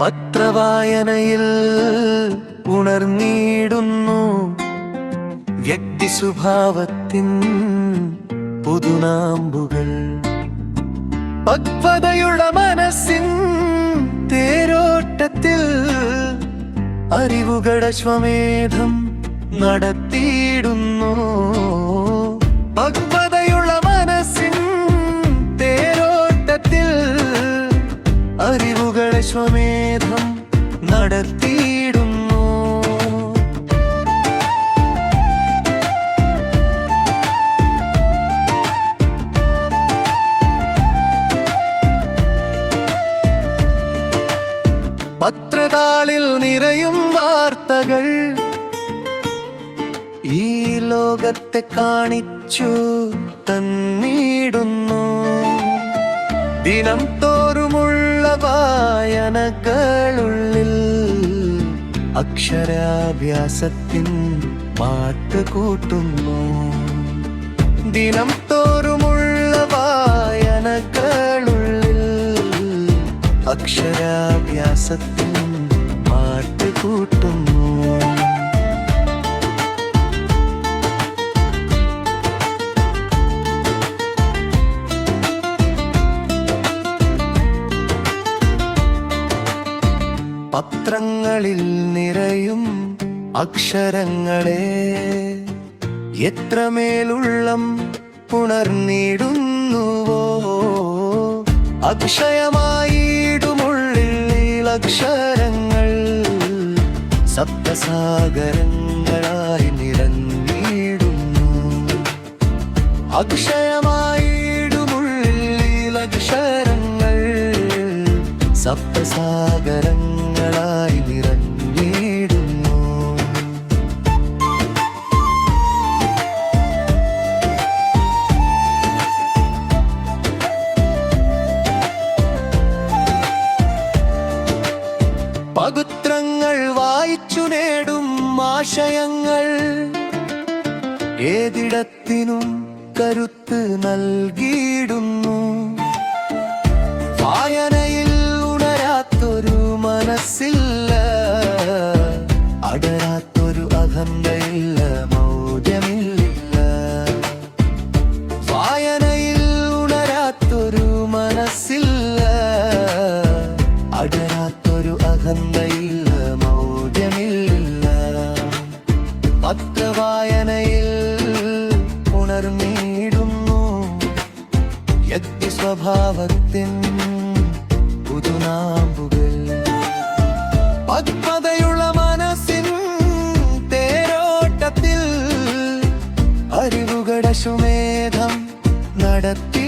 പത്രവായനയിൽ ഉണർന്നിടുന്നു. വ്യക്തി സ്വഭാവത്തിൻ പുതുനാമ്പുകൾ. പക്വതയുടെ മനസ്സിൻ തേരോട്ടത്തിൽ അറിവുകളുടെ സ്വമേധം നടത്തിയിടുന്നു. പക്വതയുള്ള മനസ്സിൻ തേരോട്ടത്തിൽ അറിവുകളെ സ്വമേധം നടത്തിയിടുന്നു. പത്രതാളിൽ നിറയും വാർത്തകൾ ഈ ലോകത്തെ കാണിച്ചു തന്നിടുന്നു. ദിനം വായനകളുള്ളിൽ അക്ഷരാഭ്യാസത്തിൻ പാട്ട് കൂട്ടുന്നു. ദിനം തോറുമുള്ള വായനകളുള്ളിൽ അക്ഷരാഭ്യാസത്തിൻ പാട്ട് കൂട്ടുന്നു. പത്രങ്ങളിൽ നിറയും അക്ഷരങ്ങളെ. എത്രമേലുള്ളം പുണർന്നിടുന്നുവോ? അക്ഷയമായിടുമുള്ളിൽ അക്ഷരങ്ങൾ സപ്തസാഗരങ്ങളായി നിറഞ്ഞിടുന്നു. അക്ഷയമായിടുമുള്ളിൽ അക്ഷരങ്ങൾ സപ്തസാഗരങ്ങളായി പവിത്രങ്ങൾ വായിച്ചു നേടും ആശയങ്ങൾ. ഏതിടത്തിനും കരുത്ത് നൽകിയിടുന്നു. വായനയിൽ അഖണ്ഡയില്ല മൗര്യമില്ല. പത്രവായനയിൽ ഉണർന്നിടുന്നു. വ്യക്തി സ്വഭാവത്തിൻ പുതുനാമ്പുകൾ. പത്മതയുള്ള മനസ്സിൻ തേരോട്ടത്തിൽ അറിവുകളുടെ സുമേധം നടത്തി